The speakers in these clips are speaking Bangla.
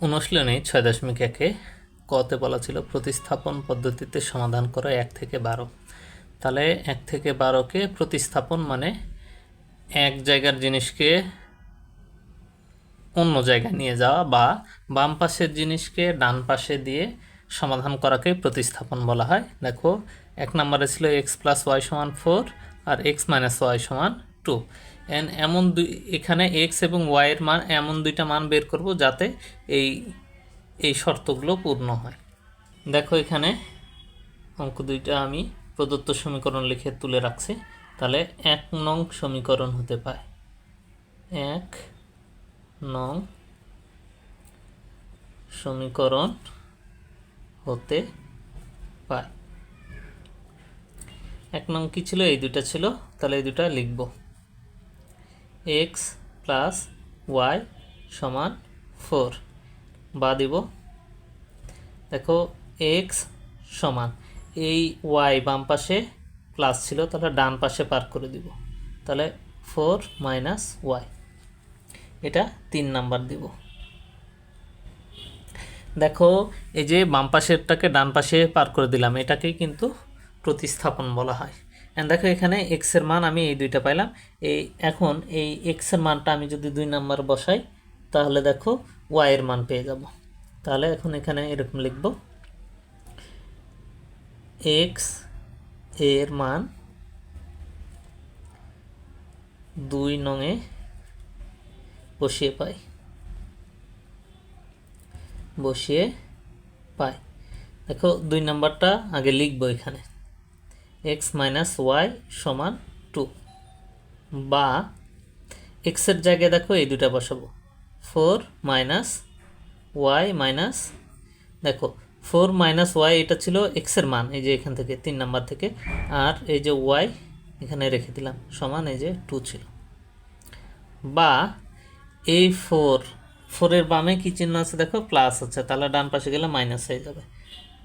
অনুশীলনে ছয় দশমিক একে কতে বলা ছিল প্রতিস্থাপন পদ্ধতিতে সমাধান করো এক থেকে বারো। তাহলে এক থেকে বারোকে প্রতিস্থাপন মানে এক জায়গার জিনিসকে অন্য জায়গায় নিয়ে যাওয়া বা বাম পাশের জিনিসকে ডান পাশে দিয়ে সমাধান করাকে প্রতিস্থাপন বলা হয়। দেখো, এক নম্বরে ছিল এক্স প্লাস ওয়াই সমান ফোর আর এক্স মাইনাস ওয়াই সমান টু এন এমন দুই, এখানে এক্স এবং ওয়াইয়ের মান, এমন দুইটা মান বের করব যাতে এই এই শর্তগুলো পূর্ণ হয়। দেখো এখানে অঙ্ক দুইটা আমি প্রদত্ত সমীকরণ লিখে তুলে রাখছি। তাহলে এক নং সমীকরণ হতে পায়। এক নং সমীকরণ হতে পায়। এক নং কী ছিল? এই দুটা ছিল। তাহলে এই দুটা লিখব। এক্স প্লাস ওয়াই সমান ফোর বা দিব। দেখো এক্স সমান। এই ওয়াই বাম পাশে প্লাস ছিল, তাহলে ডান পাশে পার করে দিব। তাহলে ফোর মাইনাস ওয়াই এটা তিন নাম্বার দিব। দেখো, এই যে বাম পাশেরটাকে ডান পাশে পার করে দিলাম, এটাকেই কিন্তু প্রতিস্থাপন বলা হয়। অ্যান্ড দেখো এখানে এক্সের মান আমি এই দুইটা পাইলাম। এই এখন এই এক্সের মানটা আমি যদি দুই নাম্বার বসাই, তাহলে দেখো ওয়াইয়ের মান পেয়ে যাব। তাহলে এখন এখানে এরকম লিখব। এক্সের মান দুই নঙে বসিয়ে পাই। বসিয়ে পাই। দেখো দুই নাম্বারটা আগে লিখব এখানে। এক্স মাইনাস ওয়াই সমান টু বা এক্সের জায়গায় দেখো এই দুটা বসাবো। ফোর মাইনাস ওয়াই মাইনাস দেখো ফোর মাইনাস ওয়াই এটা ছিল এক্সের মান, এই যে এখান থেকে, তিন নাম্বার থেকে, আর এই যে ওয়াই এখানে রেখে দিলাম, সমান এই যে টু ছিল। বা এই ফোর ফোরের বামে কী চিহ্ন আছে দেখো প্লাস আছে, তাহলে ডান পাশে গেলে মাইনাস হয়ে যাবে।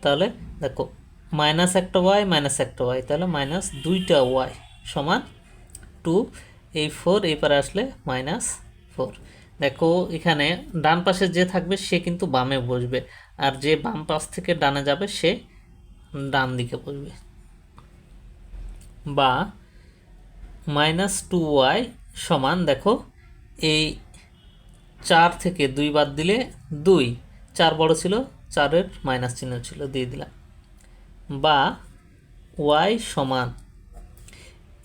তাহলে দেখো মাইনাস একটা ওয়াই মাইনাস একটা ওয়াই তাহলে মাইনাস দুইটা ওয়াই সমান টু এই ফোর এই আসলে মাইনাস ফোর দেখো, এখানে ডান পাশে যে থাকবে, সে কিন্তু বামে বসবে, আর যে বাম পাশ থেকে ডানে যাবে, সে ডান দিকে বসবে। বা মাইনাস টু ওয়াই সমান, দেখো, এই চার থেকে দুই বাদ দিলে দুই, চার বড় ছিল, চারের মাইনাস চিহ্ন ছিল, দিয়ে দিলাম। বা ওয়াই সমান।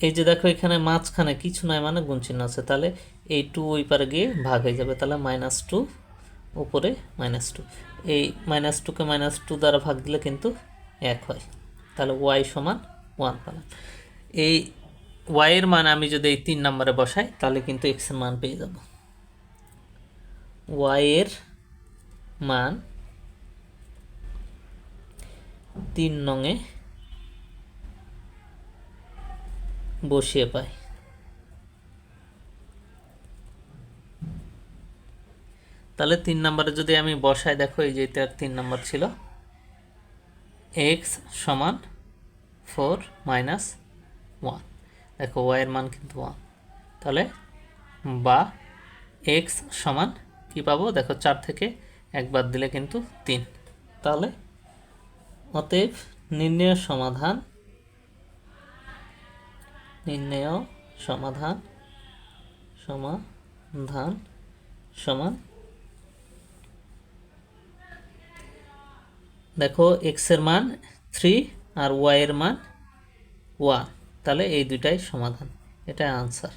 এই যে দেখো এখানে মাঝখানে কিছু নয় মানে গুণ চিহ্ন আছে। তাহলে এই টু ওই পারে গিয়ে ভাগ হয়ে যাবে। তাহলে মাইনাস টু উপরে মাইনাস টু এই মাইনাস টুকে মাইনাস টু দ্বারা ভাগ দিলে কিন্তু এক হয়। তাহলে ওয়াই সমান ওয়ান পেলাম। এই ওয়াইয়ের মান আমি যদি এই তিন নম্বরে বসাই, তাহলে কিন্তু এক্সের মান পেয়ে যাব। ওয়াইয়ের মান তিন নঙে বসিয়ে পাই তাহলে তিন নম্বরে যদি আমি বসাই, দেখো এই যে এটা তিন নম্বর ছিল। এক্স সমান ফোর মাইনাস ওয়ান। দেখো ওয়াইয়ের মান কিন্তু ওয়ান। তাহলে বা এক্স সমান কী পাবো? দেখো চার থেকে একবার দিলে কিন্তু তিন। তাহলে অতএব নির্ণয় সমাধান নির্ণয় সমাধান সমাধান, সমান। দেখো এক্সের মান থ্রি আর ওয়াইয়ের মান ওয়ান তাহলে এই দুইটাই সমাধান এটা আনসার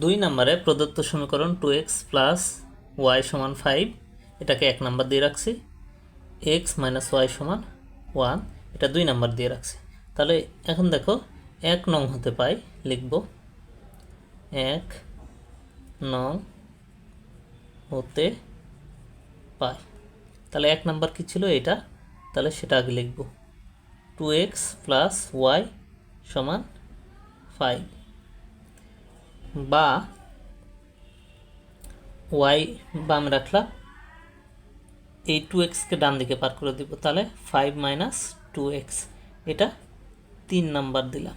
দুই নম্বরে প্রদত্ত সমীকরণ টু এক্স প্লাস ওয়াই সমান ফাইভ এটাকে এক নাম্বার দিয়ে রাখছি। এক্স মাইনাস ওয়াই সমান ওয়ান এটা দুই নাম্বার দিয়ে রাখছি। তাহলে এখন দেখো, এক নং হতে পাই, লিখব, এক নং হতে পাই। তাহলে এক নাম্বার কী ছিল এটা? তাহলে সেটা আগে লিখব। টু এক্স প্লাস ওয়াই সমান ফাইভ বা ওয়াই বাম রাখলাম এই টু এক্সকে ডান দিকে পার করে দিব, তাহলে ফাইভ মাইনাস টু এক্স এটা তিন নাম্বার দিলাম।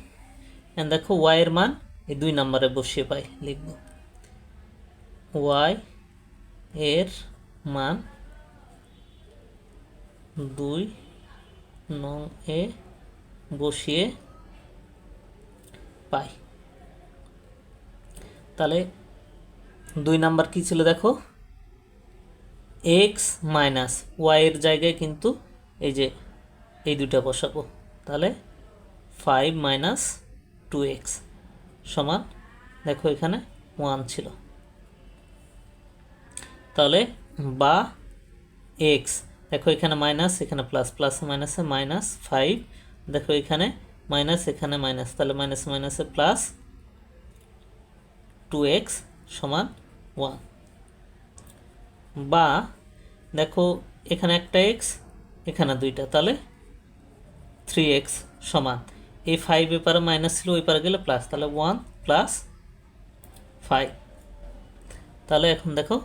অ্যান্ড দেখো ওয়াইয়ের মান এই দুই নাম্বারে বসিয়ে পাই, লিখব। ওয়াই এর মান দুই নং এ বসিয়ে পাই। তাহলে দুই নাম্বার কি ছিল দেখো? এক্স মাইনাস ওয়াইয়ের জায়গায় কিন্তু এই যে এই দুইটা বসাবো। তাহলে ফাইভ মাইনাস টু এক্স সমান দেখো এখানে ওয়ান ছিল। তাহলে বা এক্স দেখো এখানে মাইনাস এখানে প্লাস প্লাস মাইনাসে মাইনাস ফাইভ দেখো এখানে মাইনাস এখানে মাইনাস তাহলে মাইনাস মাইনাসে প্লাস টু এক্স সমান ওয়ান বা দেখো এখানে একটা এক্স এখানে দুইটা, তাহলে থ্রি এক্স সমান। এই ফাইভ এপারে মাইনাস ছিল, ওই পারে গেলে প্লাস তাহলে ওয়ান প্লাস ফাইভ তাহলে এখন দেখো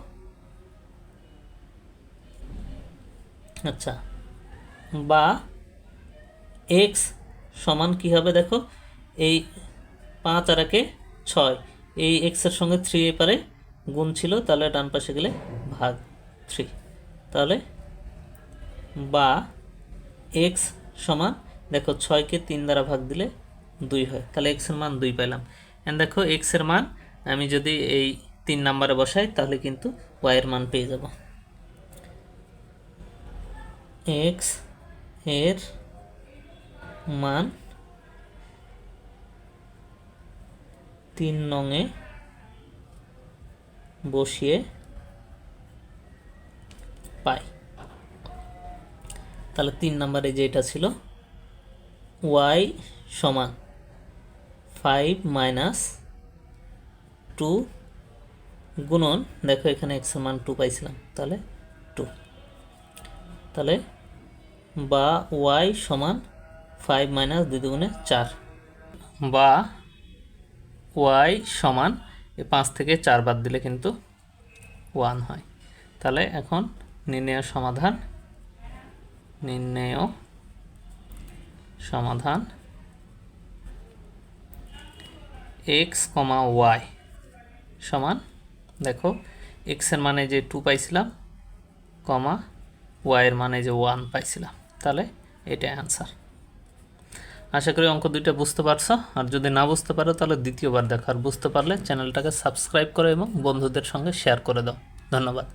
আচ্ছা বা এক্স সমান কি হবে দেখো, এই পাঁচ আর একে ছয়, এই এক্সের সঙ্গে থ্রি এপারে গুণ ছিল, তাহলে ডান পাশে গেলে ভাগ থ্রি। তাহলে বা এক্স সমান, দেখো ছয়কে তিন দ্বারা ভাগ দিলে দুই হয়। তাহলে এক্সের মান দুই পেলাম এন্ড দেখো এক্সের মান, আমি যদি এই তিন নাম্বারে বসাই, তাহলে কিন্তু ওয়াইয়ের মান পেয়ে যাব। এক্সের মান তিন নংয়ে বসিয়ে তাহলে তিন নম্বরে যেটা ছিল ওয়াই সমান ফাইভ মাইনাস টু গুণন, দেখো এখানে এক্সের মান টু পাইছিলাম, তাহলে টু তাহলে বা ওয়াই সমান ফাইভ মাইনাস দুই দুগুণে চার। বা ওয়াই সমান পাঁচ থেকে চার বাদ দিলে কিন্তু ওয়ান হয়। তাহলে এখন নির্ণয় সমাধান নির্ণয় সমাধান এক্স কমা ওয়াই সমান, দেখো এক্সের মানে যে টু পাইছিলাম, কমা ওয়াইয়ের মানে যে ওয়ান পাইছিলাম। তাহলে এটাই অ্যান্সার আশা করি অঙ্ক দুইটা বুঝতে পারছ। আর যদি না বুঝতে পারো, তাহলে দ্বিতীয়বার দেখো। আর বুঝতে পারলে চ্যানেলটাকে সাবস্ক্রাইব করো এবং বন্ধুদের সঙ্গে শেয়ার করে দাও। ধন্যবাদ।